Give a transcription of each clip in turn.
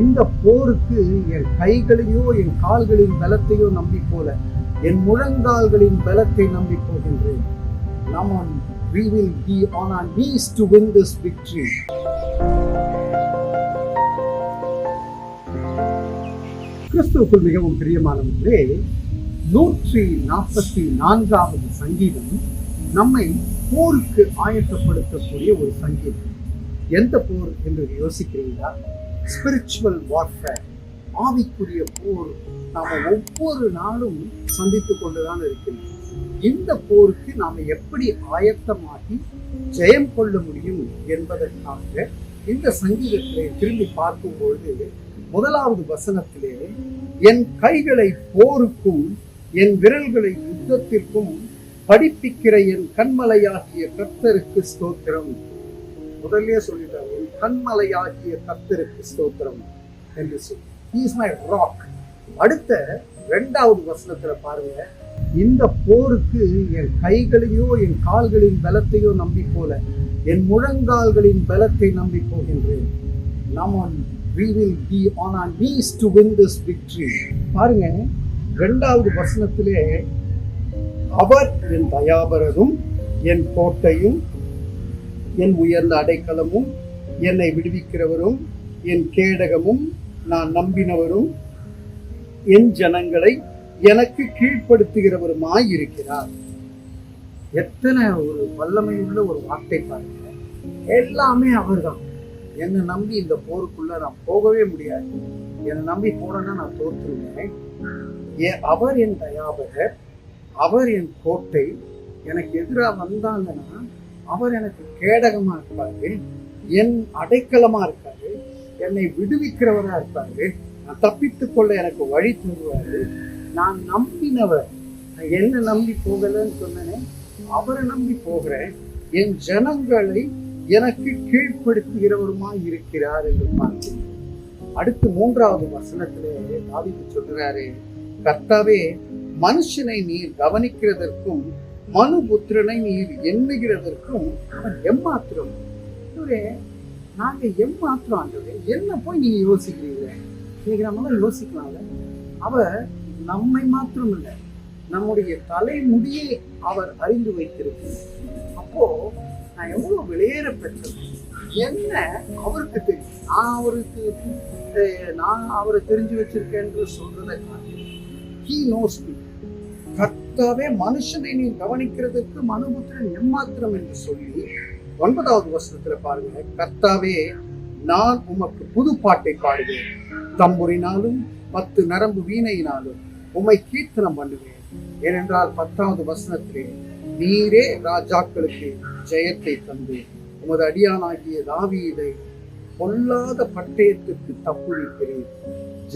இந்த போருக்கு என் கைகளையோ என் கால்களின் பலத்தையோ நம்பி போல என் முழங்கால்களின் பலத்தை நம்பி போகின்றேன். நாம் we will be on our knees to win this victory. கிறிஸ்துவுக்குள் மிகவும் பிரியமானவர்களே நூற்றி நாற்பத்தி நான்காவது சங்கீதம் நம்மை போருக்கு ஆயத்தப்படுத்தக்கூடிய ஒரு சங்கீதம். எந்த போர் என்று யோசிக்கிறீங்களா ஸ்பிரிச்சுவல் வார்ஃபேர் ஆவிக்குரிய போர். நாம ஒவ்வொரு நாளும் சந்தித்து கொண்டுதான் இருக்கின்றோம் இந்த போருக்கு நாம எப்படி ஆயத்தமாகி ஜெயம் கொள்ள முடியும் என்பதற்காக இந்த சங்கீதத்திலே திரும்பி பார்க்கும்பொழுது முதலாவது வசனத்திலே என் கைகளை போருக்கும் என் விரல்களை யுத்தத்திற்கும் படிப்பிக்கிற என் கண்மலையாகிய கர்த்தருக்கு ஸ்தோத்திரம். முதல்ல சொல்லிட்டார் கண்மலையாகிய கத்திருக்கு ஸ்தோத்திரம் என்று சொல்லி. இஸ் மை ராக் அடுத்த ரெண்டாவது வசனத்துல பாருங்க இந்த போருக்கு என் கைகளையோ என் கால்களின் பலத்தையோ நம்பி போல என் முழங்கால்களின் பலத்தை நம்பி போகின்றேன் நாம் we will be on our knees to win this victory. பாருங்க இரண்டாவது வசனத்திலே அவர் என் தயாபரரும் என் கோட்டையும் என் உயர்ந்த அடைக்கலமும் என்னை விடுவிக்கிறவரும் என் கேடகமும் நான் நம்பினவரும் என் ஜனங்களை எனக்கு கீழ்ப்படுத்துகிறவருமாய் இருக்கிறார் எத்தனை ஒரு வல்லமை உள்ள ஒரு வார்த்தை பாருங்க. எல்லாமே அவர்தான். என்னை நம்பி இந்த போருக்குள்ள நான் போகவே முடியாது. என்னை நம்பி போனேன்னா நான் தோற்றுருவேன். அவர் என் தயாபகர் அவர் என் கோட்டை எனக்கு எதிராக வந்தாங்கன்னா அவர் எனக்கு கேடகமா இருப்பாரு. என் அடைக்கலமா இருப்பாரு. என்னை விடுவிக்கிறவரா இருப்பாரு. நான் தப்பித்துக் கொள்ள எனக்கு வழி தருவாரு. நான் நம்பினவர். நான் என்ன நம்பி போகலன்னு சொன்னேன் அவரை நம்பி போகிறேன். என் ஜனங்களை எனக்கு கீழ்ப்படுத்துகிறவருமாய் இருக்கிறார் என்று பார்க்கிறேன். அடுத்து மூன்றாவது வசனத்திலே தாவிக்கு சொல்றாரு கர்த்தாவே மனுஷனை நீர் கவனிக்கிறதற்கும் மனுபுத்திரனை நீர் எண்ணுகிறதற்கும் அவன் எம்மாத்திரம். ஆண்டவரே, நாங்க எம்மாத்திரம் ஆண்டவரே என்ன போய் நீங்க யோசிக்கிறீங்க? இன்னைக்கு நம்ம யோசிக்கலாம்ல அவர் நம்மை மாத்திரம் இல்லை நம்முடைய தலைமுடியை அவர் அறிந்து வைத்திருக்கிறார். அப்போ நான் எவ்வளவு வெளியேற பெற்றது? என்ன அவருக்கு தெரியும்? நான் அவருக்கு நான் அவரை தெரிஞ்சு வச்சிருக்கேன்னு சொல்றதை ஹீ நோஸ் மீ கர்த்தாவே மனுஷனை நீ கவனிக்கிறதுக்கு மனுபுத்திரன் எம்மாத்திரம் என்று சொல்லி ஒன்பதாவது வருஷத்துல பாருங்க. கர்த்தாவே நான் உமக்கு புது பாட்டை பாடுவேன். தம்புரினாலும் பத்து நரம்பு வீணையினாலும் உம்மை கீர்த்தனம் பண்ணுவேன். ஏனென்றால் பத்தாவது வசனத்திலே நீரே ராஜாக்களுக்கு ஜெயத்தை தந்து உமது அடியானாகிய தாவீதை பொல்லாத பட்டயத்துக்கு தப்புவிக்கிறேன்.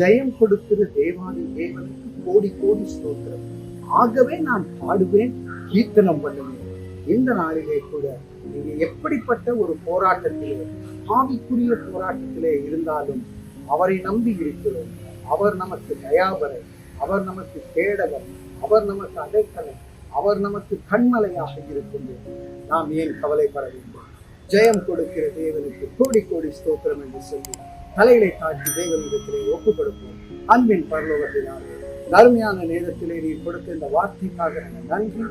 ஜெயம் கொடுக்கிற தேவாதி தேவனுக்கு கோடி கோடி ஸ்தோத்திரம். ஆகவே நான் பாடுவேன் கீர்த்தனம் பண்ணுவேன் இந்த நாளிலே கூட நீங்க எப்படிப்பட்ட ஒரு போராட்டத்திலே ஆவிக்குரிய போராட்டத்திலே இருந்தாலும் அவரை நம்பி இருக்கிறோம். அவர் நமக்கு தயாபரை அவர் நமக்கு தேடவர் அவர் நமக்கு அடைக்கலம் அவர் நமக்கு கண்மலையாக இருக்கின்றது நாம் ஏன் கவலைப்பட வேண்டும்? ஜெயம் கொடுக்கிற தேவனுக்கு கோடி கோடி ஸ்தோத்திரம் என்று சொல்லி தலைகளை காட்டி தேவனிடத்திலே ஒப்பு கொடுப்போம் அன்பின் பரலோகத்தினாலே. அருமையான நேரத்திலே நீ கொடுத்த இந்த வார்த்தைக்காக நன்றி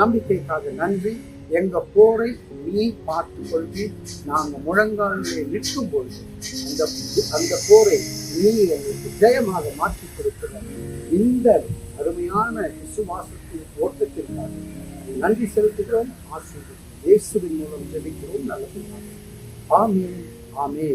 நம்பிக்கைக்காக நன்றி. எங்க போரை நீ பார்த்து கொள்வி நாங்கள் முழங்காலிலே நிற்கும் பொழுது அந்த அந்த போரை நீ எங்களுக்கு ஜெயமாக மாற்றி கொடுக்கிற இந்த அருமையான விசுவாசத்தின் ஓட்டத்திற்காக நன்றி செலுத்துகிறோம். ஆசிரியர் இயேசுவின் மூலம் ஜெபிக்கிறோம். நல்லது ஆமே ஆமே